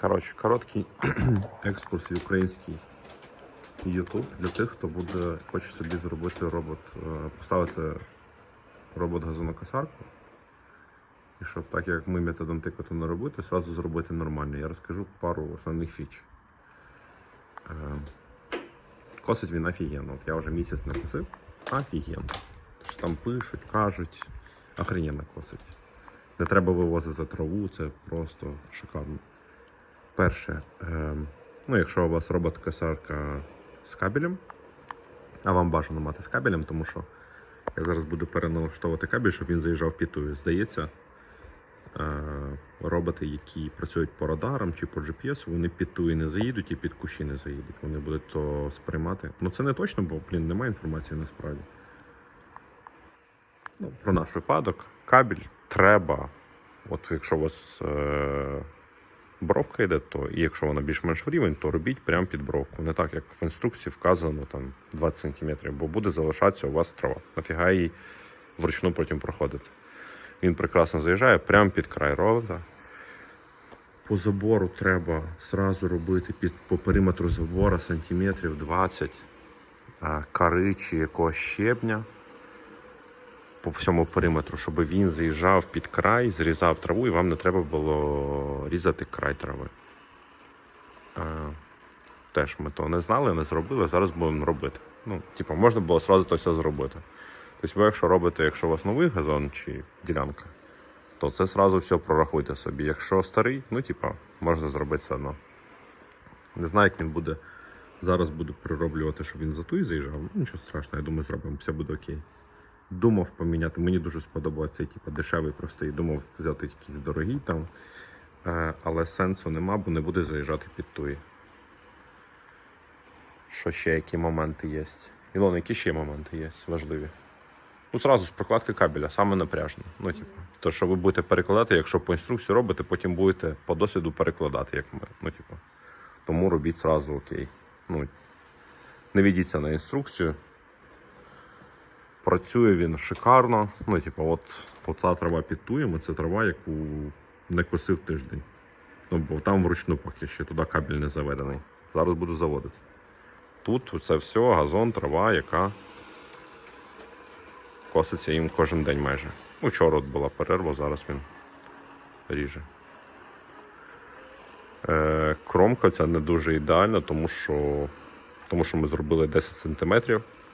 Коротше, короткий екскурс в український YouTube для тих, хто буде, хоче собі зробити робот, е, поставити робот газонокосарку. І щоб так як ми методом тикати не робити, зразу зробити нормально. Я розкажу пару основних фіч. Е, Косить він офігенно. От я вже місяць не косив. Офігенно. Що там пишуть, кажуть, охрененно косить. Не треба вивозити траву, це просто шикарно. Перше, е, ну, якщо у вас робот-косарка з кабелем, а вам бажано мати з кабелем, тому що я зараз буду переналаштовувати кабель, щоб він заїжджав пітою. Здається, е, роботи, які працюють по радарам чи по GPS, вони під тую не заїдуть і під кущі не заїдуть. Вони будуть то сприймати. Ну це не точно, бо блін, немає інформації насправді. Ну, про наш випадок. Кабель треба. От якщо у вас е, бровка йде, то і якщо вона більш-менш в рівень, то робіть прямо під бровку. Не так, як в інструкції вказано там 20 см, бо буде залишатися у вас трава. Нафіга її вручну потім проходити. Він прекрасно заїжджає прямо під край робота. По забору треба зразу робити під, по периметру забора сантиметрів 20 а, кори чи якогось щебня по всьому периметру, щоб він заїжджав під край, зрізав траву, і вам не треба було різати край трави. Е, теж ми то не знали, не зробили, зараз будемо робити. Ну, типу, можна було одразу то все зробити. Тобто, ви якщо робите, якщо у вас новий газон чи ділянка, то це зразу все прорахуйте собі. Якщо старий, ну, типа, можна зробити все одно. Не знаю, як він буде. Зараз буду перероблювати, щоб він за ту і заїжджав. Ну, нічого страшного, я думаю, зробимо, все буде окей. Думав поміняти. Мені дуже сподобався типу, дешевий простий. Думав взяти якийсь дорогий там. Е, але сенсу нема, бо не буде заїжджати під туї. Що ще, які моменти є? Ілон, які ще моменти є важливі? Ну, зразу з прокладки кабеля, саме напряжне. Ну, типу, то, що ви будете перекладати, якщо по інструкції робите, потім будете по досвіду перекладати, як ми. Ну, типу. Тому робіть зразу окей. Ну, не ведіться на інструкцію. Працює він шикарно. Ну, типу, от, от ця трава під туєм, це трава, яку не косив тиждень. Ну, бо там вручну поки ще туди кабель не заведений. Зараз буду заводити. Тут це все газон, трава, яка коситься їм кожен день майже. Ну, Вчора от була перерва, зараз він ріже. Е, кромка ця не дуже ідеальна, тому що, тому що ми зробили 10 см.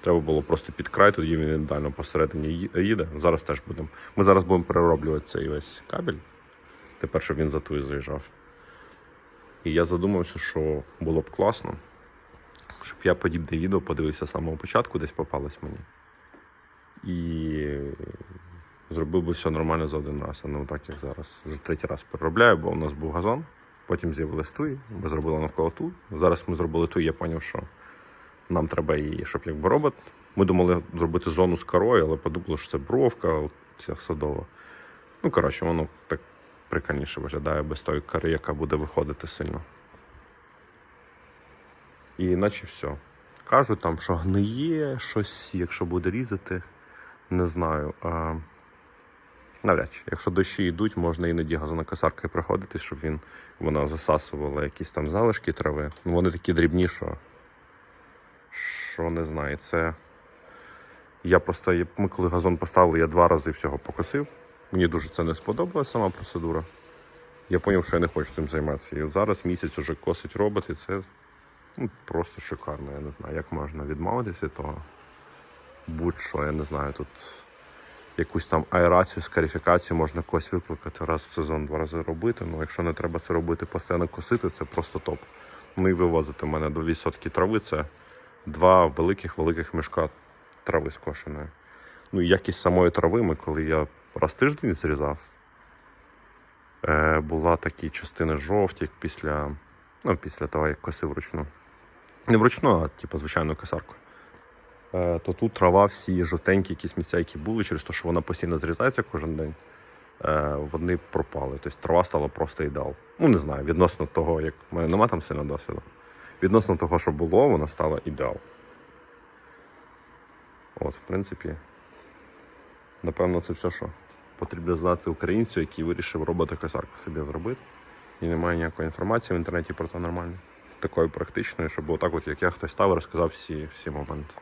Треба було просто під край, тоді він ідеально посередині їде. Зараз теж будемо. Ми зараз будемо перероблювати цей весь кабель. Тепер, щоб він за ту заїжджав. І я задумався, що було б класно, щоб я подібне відео подивився з самого початку, десь попалось мені. І зробив би все нормально за один раз, а не так, як зараз. Вже третій раз переробляю, бо у нас був газон, потім з'явилась туї, ми зробили навколо ту. Зараз ми зробили ту, і я зрозумів, що нам треба її, щоб якби робот. Ми думали зробити зону з корою, але подумали, що це бровка, ця садова. Ну, коротше, воно так прикольніше виглядає без тої кори, яка буде виходити сильно. І наче все. Кажуть там, що гниє щось, якщо буде різати, не знаю. А... Навряд чи. Якщо дощі йдуть, можна іноді газонокосаркою проходити, щоб він, вона засасувала якісь там залишки трави. Ну, вони такі дрібні, що, що не знаю. Це. Я просто, ми коли газон поставили, я два рази всього покосив. Мені дуже це не сподобалася сама процедура. Я зрозумів, що я не хочу цим займатися. І от зараз місяць уже косить робот, і це ну, просто шикарно. Я не знаю, як можна відмовитися від того. Будь-що, я не знаю, тут якусь там аерацію, скарифікацію можна когось викликати раз в сезон, два рази робити. Ну, якщо не треба це робити, постійно косити, це просто топ. Ну і вивозити У мене 2 сотки трави, це два великих-великих мішка трави скошеної. Ну і якість самої трави, ми, коли я раз тиждень зрізав, е, була такі частини жовті після, ну, після того, як косив вручну. Не вручну, а типу, звичайною косаркою. Е, то тут трава всі жовтенькі якісь місця, які були, через те, що вона постійно зрізається кожен день, е, вони пропали. Тобто трава стала просто ідеал. Ну, не знаю, відносно того, як в мене нема там сильно досвіду. Відносно того, що було, вона стала ідеал. От, в принципі, напевно, це все, що потрібно знати українцю, який вирішив робота-косарку собі зробити. і немає ніякої інформації в інтернеті про це нормально. Такої практичної, щоб отак, от, як я хтось став, розказав всі, всі моменти.